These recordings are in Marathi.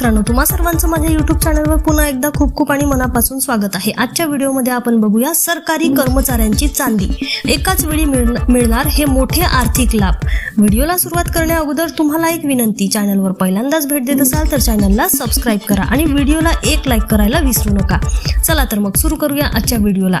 मित्रांनो तुम्हा सर्वांचं माझ्या युट्यूब चॅनलवर पुन्हा एकदा खूप खूप आणि मनापासून स्वागत आहे. आजच्या व्हिडिओमध्ये आपण बघूया सरकारी कर्मचाऱ्यांची चांदी. एकाच वेळी मिळणार हे मोठे आर्थिक लाभ. व्हिडिओला सुरुवात करण्या अगोदर तुम्हाला एक विनंती चॅनलवर पहिल्यांदाच भेट देत असाल तर चॅनलला सबस्क्राईब करा आणि व्हिडिओला एक लाईक करायला विसरू नका. चला तर मग सुरू करूया आजच्या व्हिडिओला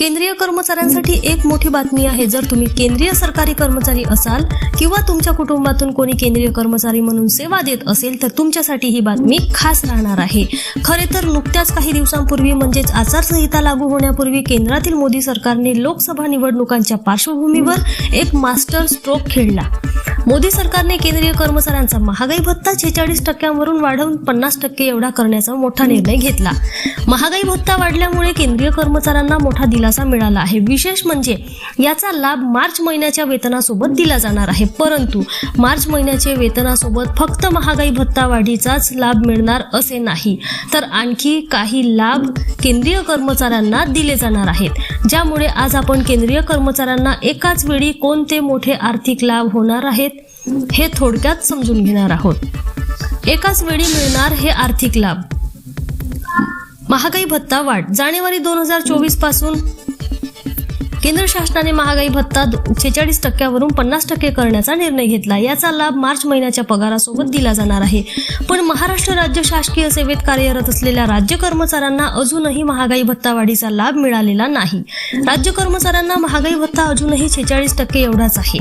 केंद्रीय कर्मचाऱ्यांसाठी एक मोठी बातमी आहे. जर तुम्ही केंद्रीय सरकारी कर्मचारी असाल किंवा तुमच्या कुटुंबातून कोणी केंद्रीय कर्मचारी म्हणून सेवा देत असेल तर तुमच्यासाठी ही बातमी खास राहणार आहे. खरे तर नुकत्याच काही दिवसांपूर्वी म्हणजेच आचारसंहिता लागू होण्यापूर्वी केंद्रातील मोदी सरकारने लोकसभा निवडणुकांच्या पार्श्वभूमीवर एक मास्टर स्ट्रोक खेळला. मोदी सरकारने केंद्रीय कर्मचाऱ्यांचा महागाई भत्ता छेचाळीस टक्क्यांवरून वाढवून पन्नास टक्के एवढा करण्याचा मोठा निर्णय घेतला. महागाई भत्ता वाढल्यामुळे केंद्रीय कर्मचाऱ्यांना मोठा दिलासा मिळाला आहे. विशेष म्हणजे याचा लाभ मार्च महिन्याच्या वेतनासोबत दिला जाणार आहे. परंतु मार्च महिन्याच्या वेतनासोबत फक्त महागाई भत्ता वाढीचाच लाभ मिळणार असे नाही. तर आणखी काही लाभ केंद्रीय कर्मचाऱ्यांना दिले जाणार आहेत. ज्यामुळे आज आपण केंद्रीय कर्मचाऱ्यांना एकाच वेळी कोणते मोठे आर्थिक लाभ होणार आहेत हे थोडक्यात समजून घेणार आहोत. एकाच वेळी मिळणार हे आर्थिक लाभ. महागाई भत्ता वाढ. जानेवारी दोन हजार चोवीसपासून केंद्र शासनाने महागाई भत्ता छेचाळीस टक्क्यावरून पन्नास टक्के करण्याचा निर्णय घेतला. याचा लाभ मार्च महिन्याच्या पगारासोबत दिला जाणार आहे. पण महाराष्ट्र राज्य शासकीय सेवेत कार्यरत असलेल्या राज्य कर्मचाऱ्यांना अजूनही महागाई भत्ता वाढीचा लाभ मिळालेला नाही. राज्य कर्मचाऱ्यांना महागाई भत्ता अजूनही छेचाळीस टक्के एवढाच आहे.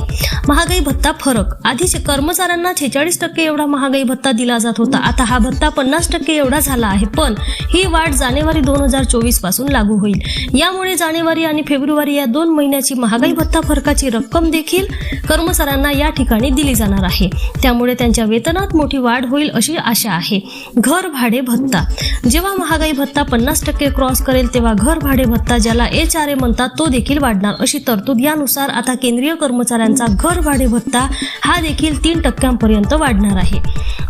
महागाई भत्ता फरक. आधी कर्मचाऱ्यांना छेचाळीस टक्के एवढा महागाई भत्ता दिला जात होता. आता हा भत्ता पन्नास टक्के एवढा झाला आहे पण ही वाढ जानेवारी दोन हजार चोवीसपासून लागू होईल. यामुळे जानेवारी आणि फेब्रुवारी या दोन महिन्याची महागाई भत्ता फरकाची रक्कम देखील कर्मचाऱ्यांना या ठिकाणी दिली जाणार आहे. त्यामुळे त्यांच्या वेतनात मोठी वाढ होईल अशी आशा आहे. घर भाडे भत्ता. जेव्हा महागाई भत्ता पन्नास टक्के क्रॉस करेल तेव्हा घर भाडे भत्ता ज्याला एच आर ए म्हणतात तो देखील वाढणार अशी तरतूद यानुसार आता केंद्रीय कर्मचाऱ्यांचा घर भाडे भत्ता हा देखील तीन टक्क्यांपर्यंत वाढणार आहे.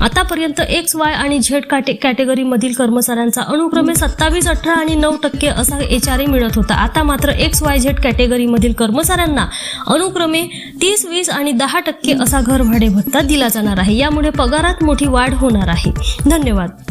आतापर्यंत एक्स वाय आणि झेड काटे कॅटेगरीमधील कर्मचाऱ्यांचा अनुक्रमे सत्तावीस अठरा आणि नऊ टक्के असा एच आर ए मिळत होता. आता मात्र एक्स वाय झेड कॅटेगरीमधील कर्मचाऱ्यांना अनुक्रमे तीस वीस आणि दहा टक्के असा घर भाडे भत्ता दिला जाणार आहे. यामुळे पगारात मोठी वाढ होणार आहे. धन्यवाद.